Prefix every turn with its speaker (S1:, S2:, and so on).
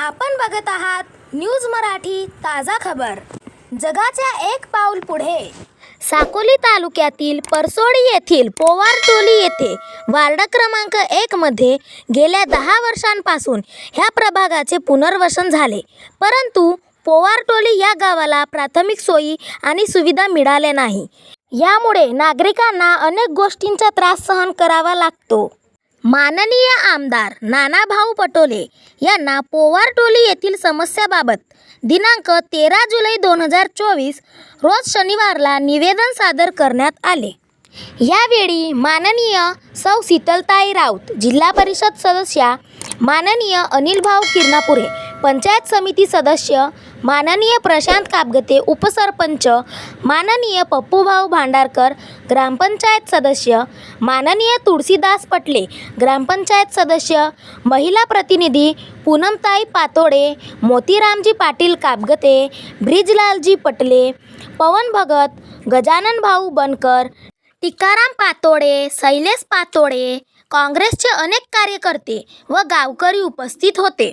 S1: आपण बघत आहात न्यूज मराठी ताजा खबर. जगाच्या एक पाऊल पुढे. साकोली तालुक्यातील परसोडी येथील पोवारटोली येथे वार्ड क्रमांक एक मध्ये गेल्या दहा वर्षांपासून ह्या प्रभागाचे पुनर्वसन झाले. परंतु पोवारटोली या गावाला प्राथमिक सोयी आणि सुविधा मिळाल्या नाही. यामुळे नागरिकांना अनेक गोष्टींचा त्रास सहन करावा लागतो. माननीय आमदार नानाभाऊ पटोले यांना पोवारटोली येथील समस्याबाबत दिनांक तेरा जुलै दोन हजार चोवीस रोज शनिवारला निवेदन सादर करण्यात आले. यावेळी माननीय सौ शीतलताई राऊत जिल्हा परिषद सदस्या माननीय अनिलभाऊ किरणापुरे पंचायत समिती सदस्य माननीय प्रशांत कापगते उपसरपंच माननीय पप्पूभाऊ भांडारकर ग्रामपंचायत सदस्य माननीय तुळशीदास पटले ग्रामपंचायत सदस्य महिला प्रतिनिधी पूनमताई पातोडे मोतीरामजी पाटील कापगते ब्रिजलालजी पटले पवन भगत गजानन भाऊ बनकर टिकाराम पातोडे शैलेश पातोडे काँग्रेसचे अनेक कार्यकर्ते व गावकरी उपस्थित होते.